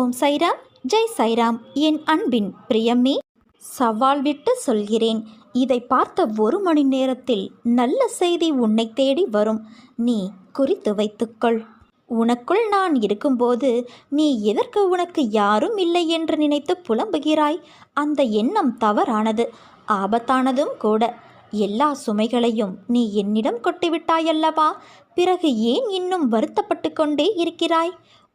ஓம் சைராம் ஜெய் சைராம். என் அன்பின் பிரியமே சவால் விட்டு சொல்கிறேன். இதை பார்த்த ஒரு மணி நேரத்தில் நல்ல செய்தி உன்னை தேடி வரும். நீ குறித்து வைத்துக்கொள். உனக்குள் நான் இருக்கும்போது நீ எதற்கு உனக்கு யாரும் இல்லை என்று நினைத்து புலம்புகிறாய்? அந்த எண்ணம் தவறானது. ஆபத்தானதும் கூட. எல்லா சுமைகளையும் நீ என்னிடம் கொட்டிவிட்டாயல்லவா? பிறகு ஏன் இன்னும் வருத்தப்பட்டு கொண்டே இருக்கிறாய்?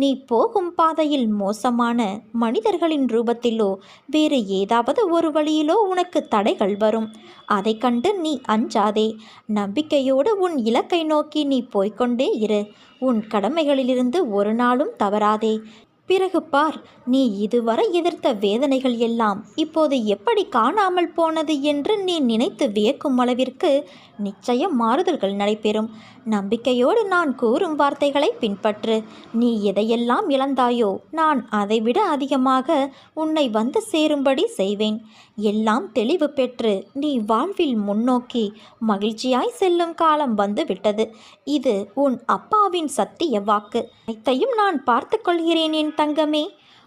நீ போகும் பாதையில் மோசமான மனிதர்களின் ரூபத்திலோ வேறு ஏதாவது ஒரு வழியிலோ உனக்கு தடைகள் வரும். அதை கண்டு நீ அஞ்சாதே. நம்பிக்கையோடு உன் இலக்கை நோக்கி நீ போய்க்கொண்டே இரு. உன் கடமைகளிலிருந்து ஒரு நாளும் தவறாதே. பிறகு பார் நீ இதுவரை எதிர்த்த வேதனைகள் எல்லாம் இப்போது எப்படி காணாமல் போனது என்று நீ நினைத்து வியக்கும் அளவிற்கு நிச்சயம் மாறுதல்கள் நடைபெறும். நம்பிக்கையோடு நான் கூறும் வார்த்தைகளை பின்பற்று. நீ எதையெல்லாம் இழந்தாயோ நான் அதைவிட அதிகமாக உன்னை வந்து சேரும்படி செய்வேன். எல்லாம் தெளிவு பெற்று நீ வாழ்வில் முன்னோக்கி மகிழ்ச்சியாய் செல்லும் காலம் வந்து விட்டது இது உன் அப்பாவின் சத்திய வாக்கு. அனைத்தையும் நான் பார்த்து கொள்கிறேன் என் தங்கமே.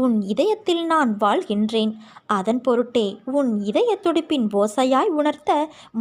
உன் இதயத்தில் நான் வாழ்கின்றேன். அதன் பொருட்டே உன் இதய துடிப்பின் ஓசையாய் உணர்த்த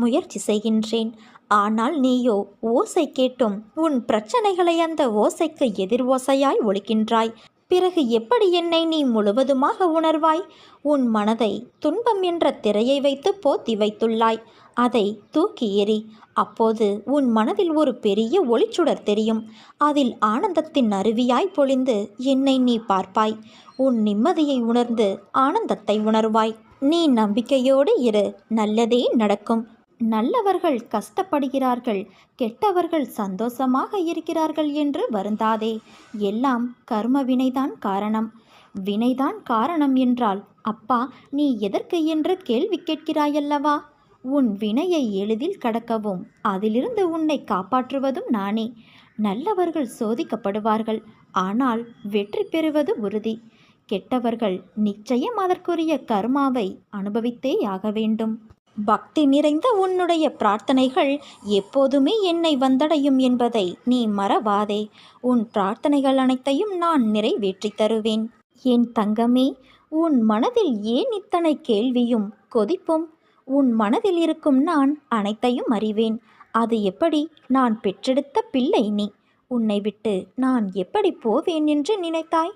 முயற்சி செய்கின்றேன். ஆனால் நீயோ ஓசை கேட்டும். உன் பிரச்சனைகளை அந்த ஓசைக்கு எதிர் ஓசையாய் ஒழிக்கின்றாய். பிறகு எப்படி என்னை நீ முழுவதுமாக உணர்வாய்? உன் மனதை துன்பம் என்ற திரையை வைத்து போத்தி வைத்துள்ளாய். அதை தூக்கி எறி அப்போது உன் மனதில் ஒரு பெரிய ஒளிச்சுடர் தெரியும். அதில் ஆனந்தத்தின் அருவியாய் பொழிந்து என்னை நீ பார்ப்பாய். உன் நிம்மதியை உணர்ந்து ஆனந்தத்தை உணர்வாய். நீ நம்பிக்கையோடு இரு. நல்லதே நடக்கும். நல்லவர்கள் கஷ்டப்படுகிறார்கள். கெட்டவர்கள் சந்தோஷமாக இருக்கிறார்கள் என்று வருந்தாதே. எல்லாம் கர்ம வினைதான் காரணம். வினைதான் காரணம் என்றால் அப்பா நீ எதற்கு என்று கேள்வி கேட்கிறாயல்லவா? உன் வினையை எளிதில் கடக்கவும் அதிலிருந்து உன்னை காப்பாற்றுவதும் நானே. நல்லவர்கள் சோதிக்கப்படுவார்கள். ஆனால் வெற்றி பெறுவது உறுதி. கெட்டவர்கள் நிச்சயம் அதற்குரிய கர்மாவை அனுபவித்தே ஆக வேண்டும். பக்தி நிறைந்த உன்னுடைய பிரார்த்தனைகள் எப்போதுமே என்னை வந்தடையும் என்பதை நீ மறவாதே. உன் பிரார்த்தனைகள் அனைத்தையும் நான் நிறைவேற்றி தருவேன். என் தங்கமே உன் மனதில் ஏன் இத்தனை கேள்வியும் கொதிப்பும்? உன் மனதில் இருக்கும் நான் அனைத்தையும் அறிவேன். அது எப்படி? நான் பெற்றெடுத்த பிள்ளை நீ. உன்னை விட்டு நான் எப்படி போவேன் என்று நினைத்தாய்?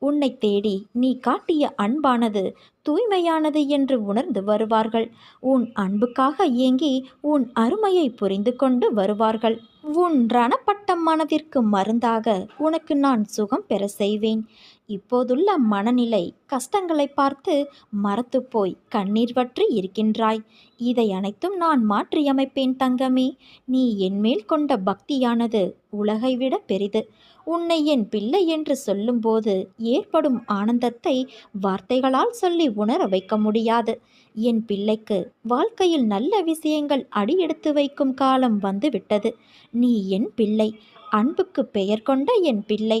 உன்னை தேடி நீ காட்டிய அன்பானது தூய்மையானது என்று உணர்ந்து வருவார்கள். உன் அன்புக்காக ஏங்கி உன் அருமையை புரிந்து கொண்டு வருவார்கள். உன் ரணப்பட்ட மனதிற்கு மருந்தாக உனக்கு நான் சுகம் பெற செய்வேன். இப்போதுள்ள மனநிலை கஷ்டங்களை பார்த்து மறத்து போய் கண்ணீர் வற்றி இருக்கின்றாய். இதை அனைத்தும் நான் மாற்றியமைப்பேன் தங்கமே. நீ என்மேல் கொண்ட பக்தியானது உலகை விட பெரிது. உன்னை என் பிள்ளை என்று சொல்லும்போது ஏற்படும் ஆனந்தத்தை வார்த்தைகளால் சொல்லி உணர வைக்க முடியாது. என் பிள்ளைக்கு வாழ்க்கையில் நல்ல விஷயங்கள் அடியெடுத்து வைக்கும் காலம் வந்துவிட்டது. நீ என் பிள்ளை. அன்புக்கு பெயர் கொண்ட என் பிள்ளை.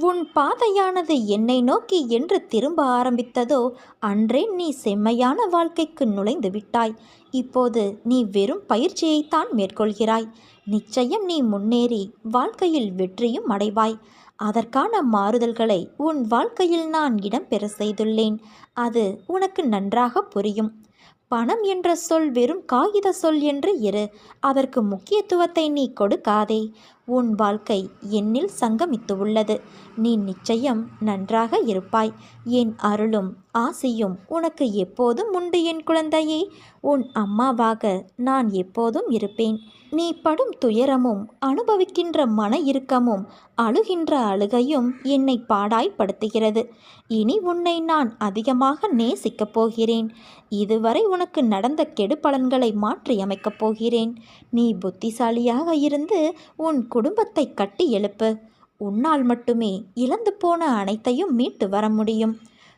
உன் பாதையானது என்னை நோக்கி என்று திரும்ப ஆரம்பித்ததோ அன்றே நீ செம்மையான வாழ்க்கைக்கு நுழைந்து விட்டாய். இப்போது நீ வெறும் பயிற்சியைத்தான் மேற்கொள்கிறாய். நிச்சயம் நீ முன்னேறி வாழ்க்கையில் வெற்றியும் அடைவாய். அதற்கான மாறுதல்களை உன் வாழ்க்கையில் நான் இடம்பெற செய்துள்ளேன். அது உனக்கு நன்றாக புரியும். பணம் என்ற சொல் வெறும் காகித சொல் என்று இரு. அதற்கு முக்கியத்துவத்தை நீ கொடுக்காதே. உன் வாழ்க்கை என்னில் சங்கமித்து உள்ளது நீ நிச்சயம் நன்றாக இருப்பாய். என் அருளும் ஆசையும் உனக்கு எப்போதும் உண்டு என் குழந்தையே. உன் அம்மாவாக நான் எப்போதும் இருப்பேன். நீ படும் துயரமும் அனுபவிக்கின்ற மன இறுக்கமும் அழுகின்ற அழுகையும் என்னை பாடாய்ப்படுத்துகிறது. இனி உன்னை நான் அதிகமாக நேசிக்கப் போகிறேன். இதுவரை உனக்கு நடந்த கெடுபலன்களை மாற்றியமைக்கப் போகிறேன். நீ புத்திசாலியாக இருந்து உன் குடும்பத்தை கட்டி எழுப்பு. உன்னால் மட்டுமே இழந்து போன அனைத்தையும் மீட்டு வர முடியும்.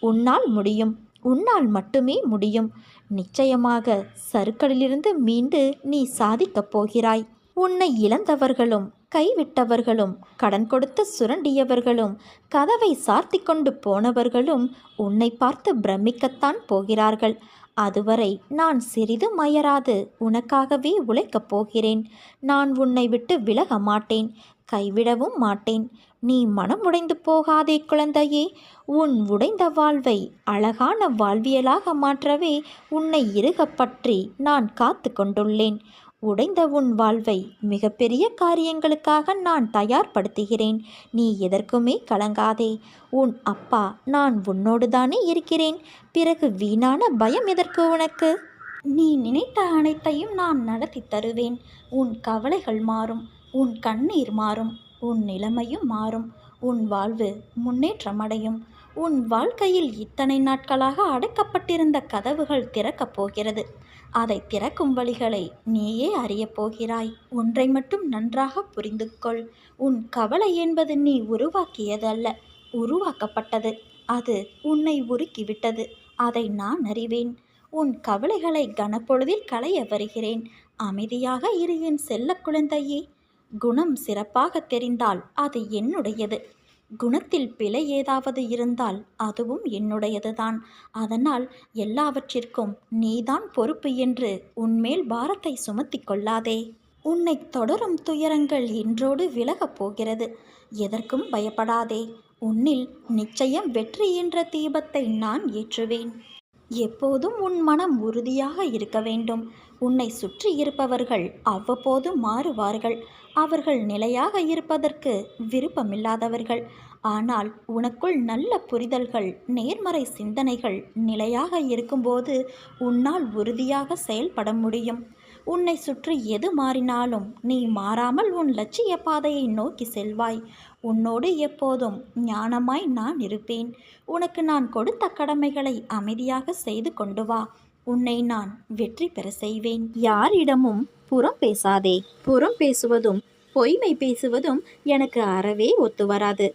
உன்னால் முடியும். உன்னால் மட்டுமே முடியும். நிச்சயமாக சருக்களிலிருந்து மீண்டு நீ சாதிக்கப் போகிறாய். உன்னை இழந்தவர்களும் கைவிட்டவர்களும் கடன் கொடுத்து சுரண்டியவர்களும் கதவை சார்த்தி கொண்டு போனவர்களும் உன்னை பார்த்து பிரமிக்கத்தான் போகிறார்கள். அதுவரை நான் சிறிதும் அயராது உனக்காகவே உழைக்கப் போகிறேன். நான் உன்னை விட்டு விலக மாட்டேன். கைவிடவும் மாட்டேன். நீ மனம் உடைந்து போகாதே குழந்தையே உன் உடைந்த வாழ்வை அழகான வாழ்வியலாக மாற்றவே உன்னை இறுகப் பற்றி நான் காத்து கொண்டுள்ளேன். உடைந்த உன் வாழ்வை மிகப்பெரிய காரியங்களுக்காக நான் தயார்படுத்துகிறேன். நீ எதற்குமே கலங்காதே. உன் அப்பா நான் உன்னோடு தானே இருக்கிறேன். பிறகு வீணான பயம் எதற்கு உனக்கு? நீ நினைத்த அனைத்தையும் நான் நடத்தி தருவேன். உன் கவலைகள் மாறும். உன் கண்ணீர் மாறும். உன் நிலைமையும் மாறும். உன் வாழ்வு முன்னேற்றமடையும். உன் வாழ்க்கையில் இத்தனை நாட்களாக அடைக்கப்பட்டிருந்த கதவுகள் திறக்கப் போகிறது. அதை திறக்கும் வழிகளை நீயே அறியப் போகிறாய். ஒன்றை மட்டும் நன்றாக புரிந்து கொள் உன் கவலை என்பது நீ உருவாக்கியதல்ல உருவாக்கப்பட்டது. அது உன்னை உருக்கிவிட்டது. அதை நான் அறிவேன். உன் கவலைகளை கனப்பொழுதில் களைய வருகிறேன். அமைதியாக இரு என் செல்ல குழந்தையே குணம் சிறப்பாக தெரிந்தால் அது என்னுடையது. குணத்தில் பிழை ஏதாவது இருந்தால் அதுவும் என்னுடையதுதான். அதனால் எல்லாவற்றிற்கும் நீதான் பொறுப்பு என்று உன்மேல் பாரத்தை சுமத்தி கொள்ளாதே. உன்னை தொடரும் துயரங்கள் இன்றோடு விலகப் போகிறது. எதற்கும் பயப்படாதே. உன்னில் நிச்சயம் வெற்றி என்ற தீபத்தை நான் ஏற்றுவேன். எப்போதும் உன் மனம் உறுதியாக இருக்க வேண்டும். உன்னை சுற்றி இருப்பவர்கள் அவ்வப்போது மாறுவார்கள். அவர்கள் நிலையாக இருப்பதற்கு விருப்பமில்லாதவர்கள். ஆனால் உனக்குள் நல்ல புரிதல்கள் நேர்மறை சிந்தனைகள் நிலையாக இருக்கும்போது உன்னால் உறுதியாக செயல்பட முடியும். உன்னை சுற்றி எது மாறினாலும் நீ மாறாமல் உன் லட்சிய பாதையை நோக்கி செல்வாய். உன்னோடு எப்போதும் ஞானமாய் நான் இருப்பேன். உனக்கு நான் கொடுத்த கடமைகளை அமைதியாக செய்து கொண்டு வா. உன்னை நான் வெற்றி பெற செய்வேன். யாரிடமும் புறம் பேசாதே. புறம் பேசுவதும் பொய்மை பேசுவதும் எனக்கு அறவே ஒத்து வராது.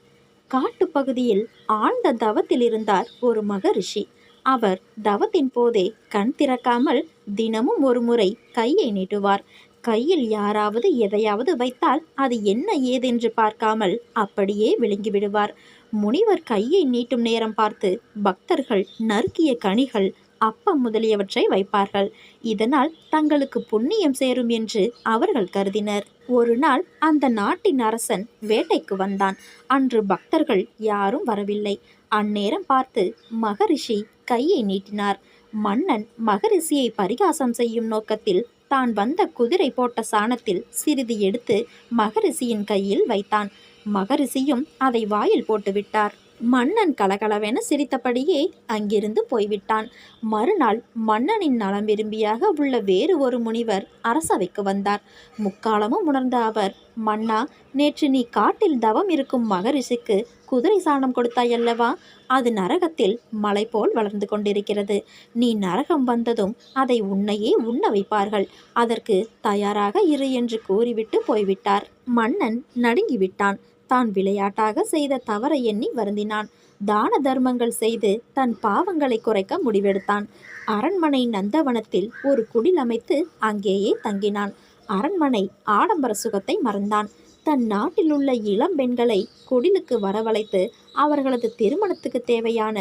காட்டுப்பகுதியில் ஆழ்ந்த தவத்தில் இருந்தார் ஒரு மகரிஷி. அவர் தவத்தின் போதே கண் திறக்காமல் தினமும் ஒரு முறை கையை நீட்டுவார். கையில் யாராவது எதையாவது வைத்தால் அது என்ன ஏதென்று பார்க்காமல் அப்படியே விழுங்கிவிடுவார். முனிவர் கையை நீட்டும் நேரம் பார்த்து பக்தர்கள் நறுக்கிய கனிகள் அப்பம் முதலியவற்றை வைப்பார்கள். இதனால் தங்களுக்கு புண்ணியம் சேரும் என்று அவர்கள் கருதினர். ஒரு நாள் அந்த நாட்டின் அரசன் வேட்டைக்கு வந்தான். அன்று பக்தர்கள் யாரும் வரவில்லை. அந்நேரம் பார்த்து மகரிஷி கையை நீட்டினார். மன்னன் மகரிஷியை பரிகாசம் செய்யும் நோக்கத்தில் தான் வந்த குதிரை போட்ட சாணத்தில் சிறிது எடுத்து மகரிஷியின் கையில் வைத்தான். மகரிஷியும் அதை வாயில் போட்டுவிட்டார். மன்னன் கலகலவென சிரித்தபடியே அங்கிருந்து போய்விட்டான். மறுநாள் மன்னனின் நலம் விரும்பியாக உள்ள வேறு ஒரு முனிவர் அரசவைக்கு வந்தார். முக்காலமும் உணர்ந்த அவர் மன்னா நேற்று நீ காட்டில் தவம் இருக்கும் மகரிஷிக்கு குதிரை சாணம் கொடுத்தாயல்லவா அது நரகத்தில் மலை போல் வளர்ந்து கொண்டிருக்கிறது. நீ நரகம் வந்ததும் அதை உன்னையே உண்ண வைப்பார்கள். அதற்கு தயாராக இரு என்று கூறிவிட்டு போய்விட்டார். மன்னன் நடுங்கிவிட்டான். தான் விளையாட்டாக செய்த தவறை எண்ணி வருந்தினான். தான தர்மங்கள் செய்து தன் பாவங்களை குறைக்க முடிவெடுத்தான். அரண்மனை நந்தவனத்தில் ஒரு குடில் அமைத்து அங்கேயே தங்கினான். அரண்மனை ஆடம்பர சுகத்தை மறந்தான். தன் நாட்டில் உள்ள இளம் பெண்களை குடிலுக்கு வரவழைத்து அவர்களது திருமணத்துக்கு தேவையான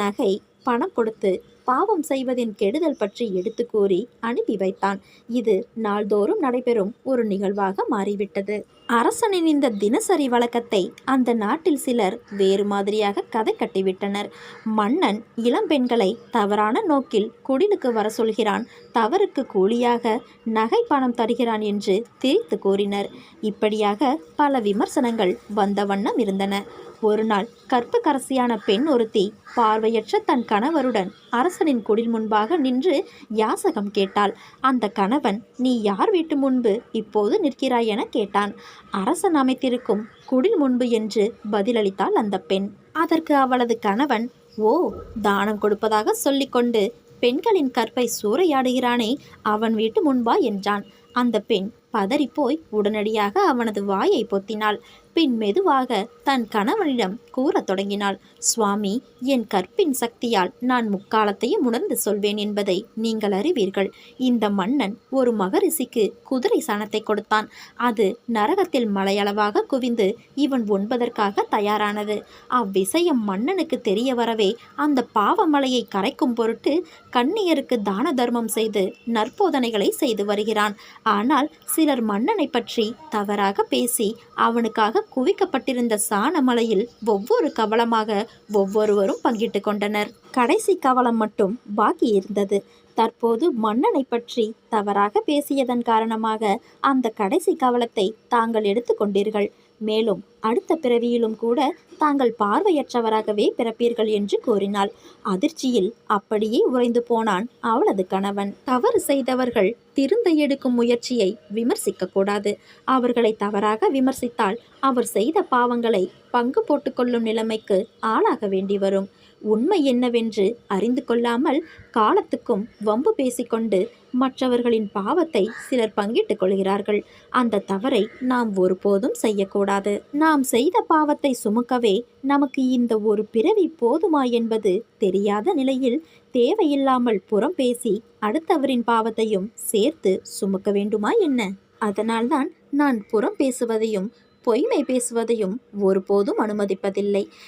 நகை பணம் கொடுத்து பாவம் செய்வதின் கெடுதல் பற்றி எடுத்து கூறி அனுப்பி வைத்தான். இது நாள்தோறும் நடைபெறும் ஒரு நிகழ்வாக மாறிவிட்டது. அரசனின் இந்த தினசரி வழக்கத்தை அந்த நாட்டில் சிலர் வேறு மாதிரியாக கதை கட்டிவிட்டனர். மன்னன் இளம்பெண்களை தவறான நோக்கில் குடிலுக்கு வர சொல்கிறான். தவறுக்கு கூலியாக நகை பணம் தருகிறான் என்று திரித்து கூறினர். இப்படியாக பல விமர்சனங்கள் வந்த வண்ணம் இருந்தன. ஒரு நாள் கற்புக்கரசியான பெண் ஒருத்தி பார்வையற்ற தன் கணவருடன் அரசனின் குடில் முன்பாக நின்று யாசகம் கேட்டாள். அந்த கணவன் நீ யார் வீட்டு முன்பு இப்போது நிற்கிறாய் என கேட்டான். அரசன் அமைத்திருக்கும் குடில் முன்பு என்று பதிலளித்தாள் அந்த பெண். அதற்கு அவளது கணவன் ஓ தானம் கொடுப்பதாக சொல்லிக்கொண்டு பெண்களின் கற்பை சூறையாடுகிறானே அவன் வீட்டு முன்பா என்றான். அந்த பெண் பதறிப்போய் உடனடியாக அவனது வாயை பொத்தினாள். பின் மெதுவாக தன் கணவனிடம் கூறத் தொடங்கினாள். சுவாமி என் கற்பின் சக்தியால் நான் முக்காலத்தையும் உணர்ந்து சொல்வேன் என்பதை நீங்கள் அறிவீர்கள். இந்த மன்னன் ஒரு மகரிஷிக்கு குதிரை சாணத்தை கொடுத்தான். அது நரகத்தில் மலையளவாக குவிந்து இவன் உண்பதற்காக தயாரானது. அவ்விஷயம் மன்னனுக்கு தெரிய வரவே அந்த பாவமலையை கரைக்கும் பொருட்டு கண்ணியருக்கு தான தர்மம் செய்து நற்போதனைகளை செய்து வருகிறான். ஆனால் சிலர் மன்னனை பற்றி தவறாக பேசி அவனுக்காக குவிக்கப்பட்டிருந்த சாணமலையில் ஒவ்வொரு கவலமாக ஒவ்வொருவரும் பங்கிட்டு கொண்டனர். கடைசி கவலம் மட்டும் பாக்கி இருந்தது. தற்போது மன்னனை பற்றி தவறாக பேசியதன் காரணமாக அந்த கடைசி கவலத்தை தாங்கள் எடுத்துக்கொண்டீர்கள் மேலும் அடுத்த பிறவியிலும் கூட தாங்கள் பார்வையற்றவராகவே பிறப்பீர்கள் என்று கூறினாள். அதிர்ச்சியில் அப்படியே உறைந்து போனான் அவளது கணவன். தவறு செய்தவர்கள் திருந்த எடுக்கும் முயற்சியை விமர்சிக்க கூடாது. அவர்களை தவறாக விமர்சித்தால் அவர் செய்த பாவங்களை பங்கு போட்டுக்கொள்ளும் நிலைமைக்கு ஆளாக வேண்டி வரும். உண்மை என்னவென்று அறிந்து கொள்ளாமல் காலத்துக்கும் வம்பு பேசிக்கொண்டு மற்றவர்களின் பாவத்தை சிலர் பங்கிட்டுக் கொள்கிறார்கள். அந்த தவறை நாம் ஒருபோதும் செய்யக்கூடாது. நாம் செய்த பாவத்தை சுமக்கவே நமக்கு இந்த ஒரு பிறவி போதுமா என்பது தெரியாத நிலையில் தேவையில்லாமல் புறம் பேசி அடுத்தவரின் பாவத்தையும் சேர்த்து சுமக்க வேண்டுமா என்ன? அதனால்தான் நான் புறம் பேசுவதையும் பொய்மை பேசுவதையும் ஒருபோதும் அனுமதிப்பதில்லை.